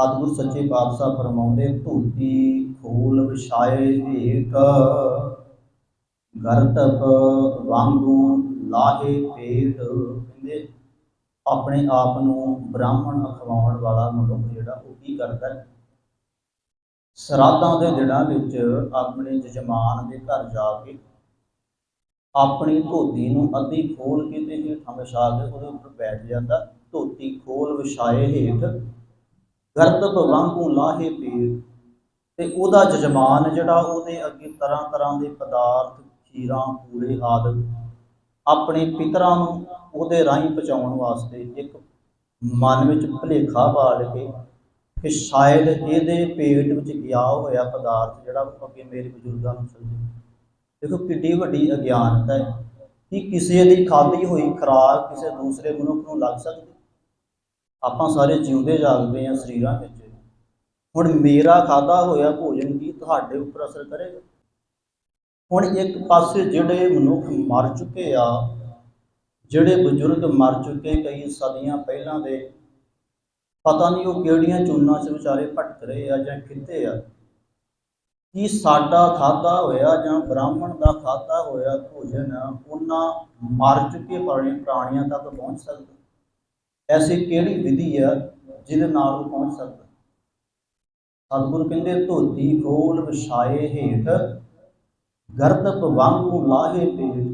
ਸਤਿਗੁਰ ਸੱਚੇ ਪਾਤਸ਼ਾਹ ਫਰਮਾਉਂਦੇ, ਧੂਤੀ ਫੂਲ ਵਿਛਾਏ ਢੇਕ ਗਰਤਪ ਵਾਂਗੂ ਲਾਹੇ ਪੇਟ ਕਹਿੰਦੇ, ਆਪਣੇ ਆਪ ਨੂੰ ਬ੍ਰਾਹਮਣ ਅਖਵਾਉਣ ਵਾਲਾ ਮਨੁੱਖ ਜਿਹੜਾ ਉਹ ਕੀ ਕਰਦਾ ਹੈ? ਸਰਾਧਾਂ ਦੇ ਦਿਨਾਂ ਵਿੱਚ ਆਪਣੇ ਜਜਮਾਨ ਦੇ ਘਰ ਜਾ ਕੇ ਆਪਣੀ ਧੋਤੀ ਨੂੰ ਅੱਧੀ ਖੋਲ ਕੇ ਤੇ ਹੇਠਾਂ ਵਿਛਾ ਕੇ ਉਹਦੇ ਉੱਪਰ ਬੈਠ ਜਾਂਦਾ, ਧੋਤੀ ਖੋਲ ਵਿਛਾਏ ਹੇਠ ਗਰਦਬ ਵਾਂਗੂ ਲਾਹੇ ਪੀਰ। ਤੇ ਉਹਦਾ ਜਜਮਾਨ ਜਿਹੜਾ, ਉਹਦੇ ਅੱਗੇ ਤਰ੍ਹਾਂ ਤਰ੍ਹਾਂ ਦੇ ਪਦਾਰਥ, ਖੀਰਾਂ, ਪੂੜੇ ਆਦਿ ਆਪਣੇ ਪਿਤਰਾਂ ਨੂੰ ਉਹਦੇ ਰਾਹੀਂ ਪਹੁੰਚਾਉਣ ਵਾਸਤੇ ਇੱਕ ਮਨ ਵਿੱਚ ਭੁਲੇਖਾ ਬਾਲ ਕੇ ਕਿ ਸ਼ਾਇਦ ਇਹਦੇ ਪੇਟ ਵਿੱਚ ਗਿਆ ਹੋਇਆ ਪਦਾਰਥ ਜਿਹੜਾ ਉਹ ਅੱਗੇ ਮੇਰੇ ਬਜ਼ੁਰਗਾਂ ਨੂੰ ਸਮਝੇ ਦੇਖੋ ਕਿੱਡੀ ਵੱਡੀ ਅਗਿਆਨਤਾ ਹੈ। ਕਿ ਕਿਸੇ ਦੀ ਖਾਧੀ ਹੋਈ ਖੁਰਾਕ ਕਿਸੇ ਦੂਸਰੇ ਮਨੁੱਖ ਨੂੰ ਲੱਗ ਸਕਦੀ? ਆਪਾਂ ਸਾਰੇ ਜਿਉਂਦੇ ਜਾਗਦੇ ਆ ਸਰੀਰਾਂ ਵਿੱਚ। ਹੁਣ ਮੇਰਾ ਖਾਦਾ ਹੋਇਆ ਭੋਜਨ ਕੀ ਤੁਹਾਡੇ ਉੱਪਰ ਅਸਰ ਕਰੇਗਾ? ਹੁਣ ਇੱਕ ਪਾਸੇ ਜਿਹੜੇ ਮਨੁੱਖ ਮਰ ਚੁੱਕੇ ਆ, ਜਿਹੜੇ ਬਜ਼ੁਰਗ ਮਰ ਚੁੱਕੇ ਕਈ ਸਦੀਆਂ ਪਹਿਲਾਂ ਦੇ, ਪਤਾ ਨਹੀਂ ਉਹ ਕਿਹੜੀਆਂ ਚੋਣਾਂ 'ਚ ਵਿਚਾਰੇ ਭਟਕ ਰਹੇ ਆ ਜਾਂ ਕਿੱਥੇ ਆ। ਕੀ ਸਾਡਾ ਖਾਦਾ ਹੋਇਆ ਜਾਂ ਬ੍ਰਾਹਮਣ ਦਾ ਖਾਦਾ ਹੋਇਆ ਭੋਜਨ ਉਹਨਾਂ ਮਰ ਚੁੱਕੇ ਪ੍ਰਾਣੀ ਪ੍ਰਾਣੀਆਂ ਤੱਕ ਪਹੁੰਚ ਸਕਦਾ? ਐਸੀ ਕਿਹੜੀ ਵਿਧੀ ਆ ਜਿਹਦੇ ਨਾਲ ਉਹ ਪਹੁੰਚ ਸਕਦਾ? ਸਤਿਗੁਰ ਕਹਿੰਦੇ, ਧੋਤੀ ਖੋਲ ਵਿਛਾਏ ਹੇਠ ਗਰਦਪ ਵਾਂਗੂ ਲਾਹੇ ਪੇਟ।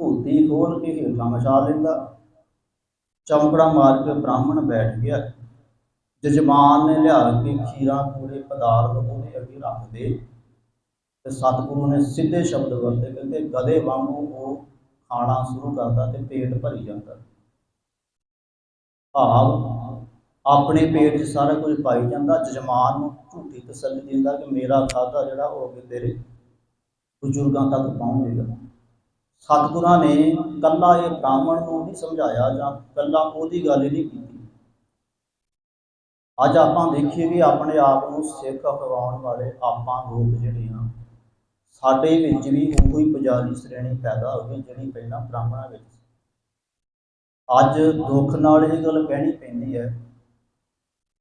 ਧੋਤੀ ਖੋਲ ਕੇ ਹੇਠਾਂ ਵਿਛਾ ਲੈਂਦਾ। ਚੌਂਕੜਾ ਮਾਰ ਕੇ ਬ੍ਰਾਹਮਣ ਬੈਠ ਗਿਆ। ਜਜਮਾਨ ਨੇ ਲਿਆ ਕੇ ਖੀਰਾਂ ਪੂਰੇ ਪਦਾਰਥ ਉਹਦੇ ਅੱਗੇ ਰੱਖ ਦੇ। ਤੇ ਸਤਿਗੁਰੂ ਨੇ ਸਿੱਧੇ ਸ਼ਬਦ ਵਰਤੇ, ਕਹਿੰਦੇ ਗਦੇ ਵਾਂਗੂ ਉਹ ਖਾਣਾ ਸ਼ੁਰੂ ਕਰਦਾ ਤੇ ਪੇਟ ਭਰੀ ਜਾਂਦਾ। ਭਾਵ ਆਪਣੇ ਪੇਟ 'ਚ ਸਾਰਾ ਕੁਝ ਪਾਈ ਜਾਂਦਾ, ਜਜਮਾਨ ਨੂੰ ਝੂਠੀ ਤਸੱਲੀ ਦਿੰਦਾ ਕਿ ਮੇਰਾ ਖਾਦਾ ਜਿਹੜਾ ਉਹ ਅੱਗੇ ਤੇਰੇ ਬਜ਼ੁਰਗਾਂ ਤੱਕ ਪਹੁੰਚੇਗਾ। ਸਤਿਗੁਰਾਂ ਨੇ ਕੱਲਾ ਇਹ ਬ੍ਰਾਹਮਣ ਨੂੰ ਨਹੀਂ ਸਮਝਾਇਆ ਜਾਂ ਕੱਲਾ ਉਹਦੀ ਗੱਲ ਹੀ ਨਹੀਂ ਕੀਤੀ। ਅੱਜ ਆਪਾਂ ਦੇਖੀਏ ਵੀ ਆਪਣੇ ਆਪ ਨੂੰ ਸਿੱਖ ਅਖਵਾਉਣ ਵਾਲੇ ਆਪਾਂ ਲੋਕ ਜਿਹੜੇ ਆ ਸਾਡੇ ਵਿੱਚ ਵੀ ਉਹੀ ਪੁਜਾਰੀ ਸ਼੍ਰੇਣੀ ਪੈਦਾ ਹੋ ਗਈ ਜਿਹੜੀ ਪਹਿਲਾਂ ਬ੍ਰਾਹਮਣਾਂ ਵਿੱਚ ਸੀ। ਅੱਜ ਦੁੱਖ ਨਾਲ ਇਹ ਗੱਲ ਕਹਿਣੀ ਪੈਂਦੀ ਹੈ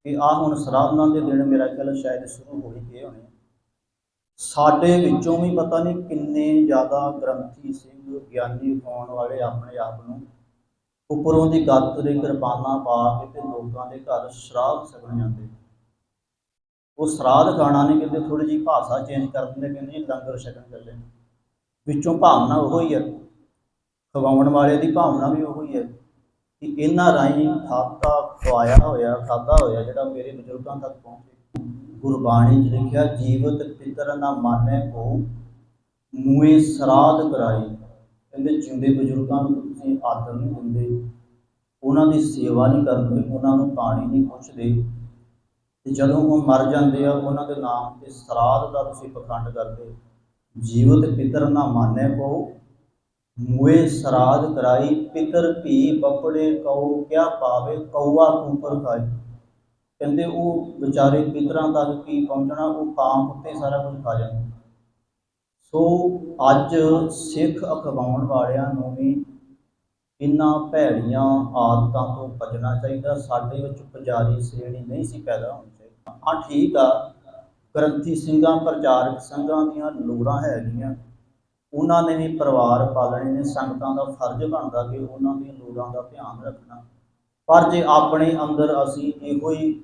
ਕਿ ਆ ਹੁਣ ਸ਼ਰਾਧਨਾਂ ਦੇ ਦਿਨ ਮੇਰਾ ਖਿਆਲ ਸ਼ਾਇਦ ਸ਼ੁਰੂ ਹੋ ਹੀ ਗਏ ਹੋਣੇ। ਸਾਡੇ ਵਿੱਚੋਂ ਵੀ ਪਤਾ ਨਹੀਂ ਕਿੰਨੇ ਜ਼ਿਆਦਾ ਗ੍ਰੰਥੀ ਸਿੰਘ ਗਿਆਨੀ ਹੋਣ ਵਾਲੇ ਆਪਣੇ ਆਪ ਨੂੰ ਉੱਪਰੋਂ ਦੀ ਗੱਤ ਦੇ ਕਿਰਪਾਨਾਂ ਪਾ ਕੇ ਤੇ ਲੋਕਾਂ ਦੇ ਘਰ ਸ਼ਰਾਧ ਛਕਣ ਜਾਂਦੇ। ਉਹ ਸ਼ਰਾਧ ਖਾਣਾ ਨਹੀਂ ਕਿਤੇ ਥੋੜੀ ਜਿਹੀ ਭਾਸ਼ਾ ਚੇਂਜ ਕਰ ਦਿੰਦੇ, ਕਹਿੰਦੇ ਲੰਗਰ ਛਕਣ ਚੱਲੇ। ਵਿੱਚੋਂ ਭਾਵਨਾ ਉਹੋ ਹੀ ਹੈ। ਖਵਾਉਣ ਵਾਲੇ ਦੀ ਭਾਵਨਾ ਵੀ ਉਹੋ ਹੀ ਹੈ। ਕਿ ਇਹਨਾਂ ਰਾਹੀਂ ਖਾਤਾ ਖਵਾਇਆ ਹੋਇਆ ਖਾਦਾ ਹੋਇਆ ਜਿਹੜਾ ਮੇਰੇ ਬਜ਼ੁਰਗਾਂ ਤੱਕ ਪਹੁੰਚੇ। ਗੁਰਬਾਣੀ 'ਚ ਲਿਖਿਆ, ਜੀਵਤ ਪਿਤਰ ਨਾ ਮਾਨੈ ਕੋ ਮੂਏ ਸਰਾਧ ਕਰਾਈ। ਕਹਿੰਦੇ ਜਿਉਂਦੇ ਬਜ਼ੁਰਗਾਂ ਨੂੰ ਤੁਸੀਂ ਆਦਰ ਨਹੀਂ ਦਿੰਦੇ। ਉਹਨਾਂ ਦੀ ਸੇਵਾ ਨਹੀਂ ਕਰਦੇ, ਉਹਨਾਂ ਨੂੰ ਪਾਣੀ ਨਹੀਂ ਪੁੱਛਦੇ। ਤੇ ਜਦੋਂ ਉਹ ਮਰ ਜਾਂਦੇ ਆ, ਉਹਨਾਂ ਦੇ ਨਾਮ ਤੇ ਸਰਾਧ ਦਾ ਤੁਸੀਂ ਪਖੰਡ ਕਰਦੇ। ਜੀਵਤ ਪਿਤਰ ਨਾ ਮਾਨੈ ਕੋ ਮੂਏ ਸਰਾਧ ਕਰਾਈ, ਪਿਤਰ ਭੀ ਬਪੜੇ ਕਉ ਕਿਆ ਪਾਵੇ ਕਉਆ ਕੂਪਰ ਖਾਈ ਕਹਿੰਦੇ ਉਹ ਵਿਚਾਰੇ ਪਿਤਰਾਂ ਤੱਕ ਕੀ ਪਹੁੰਚਣਾ, ਉਹ ਕਾਮ ਉੱਤੇ ਸਾਰਾ ਕੁਝ ਖਾ ਜਾਂਦਾ। ਸੋ ਅੱਜ ਸਿੱਖ ਅਖਵਾਉਣ ਵਾਲਿਆਂ ਨੂੰ ਵੀ ਇਨ੍ਹਾਂ ਭੈੜੀਆਂ ਆਦਤਾਂ ਤੋਂ ਬਚਣਾ ਚਾਹੀਦਾ। ਸਾਡੇ ਵਿੱਚ ਪੁਜਾਰੀ ਸ਼੍ਰੇਣੀ ਨਹੀਂ ਸੀ ਪੈਦਾ ਹੋਣੀ ਚਾਹੀਦੀ। ਹਾਂ, ਠੀਕ ਆ, ਗ੍ਰੰਥੀ ਸਿੰਘਾਂ, ਪ੍ਰਚਾਰਕ ਸੰਘਾਂ ਦੀਆਂ ਲੋੜਾਂ ਹੈਗੀਆਂ। ਉਹਨਾਂ ਨੇ ਵੀ ਪਰਿਵਾਰ ਪਾਲਣੇ ਨੇ, ਸੰਗਤਾਂ ਦਾ ਫਰਜ਼ ਬਣਦਾ ਕਿ ਉਹਨਾਂ ਦੀਆਂ ਲੋੜਾਂ ਦਾ ਧਿਆਨ ਰੱਖਣਾ। ਪਰ ਜੇ ਆਪਣੇ ਅੰਦਰ ਅਸੀਂ ਇਹੋ ਹੀ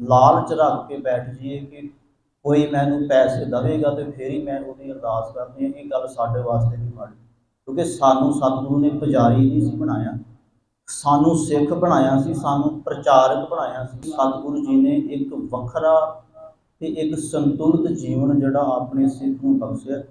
ਲਾਲਚ ਰੱਖ ਕੇ ਬੈਠ ਜਾਈਏ ਕਿ ਕੋਈ ਮੈਨੂੰ ਪੈਸੇ ਦੇਵੇਗਾ ਤੇ ਫੇਰ ਹੀ ਮੈਂ ਉਹਦੀ ਅਰਦਾਸ ਕਰਨੀ ਹੈ, ਇਹ ਗੱਲ ਸਾਡੇ ਵਾਸਤੇ ਵੀ ਮਾੜੀ। ਕਿਉਂਕਿ ਸਾਨੂੰ ਸਤਿਗੁਰੂ ਨੇ ਪੁਜਾਰੀ ਨਹੀਂ ਸੀ ਬਣਾਇਆ। ਸਾਨੂੰ ਸਿੱਖ ਬਣਾਇਆ ਸੀ, ਸਾਨੂੰ ਪ੍ਰਚਾਰਕ ਬਣਾਇਆ ਸੀ। ਸਤਿਗੁਰੂ ਜੀ ਨੇ ਇੱਕ ਵੱਖਰਾ ਤੇ ਇੱਕ ਸੰਤੁਲਿਤ ਜੀਵਨ ਜਿਹੜਾ ਆਪਣੇ ਸਿੱਖ ਨੂੰ ਬਖਸ਼ਿਆ।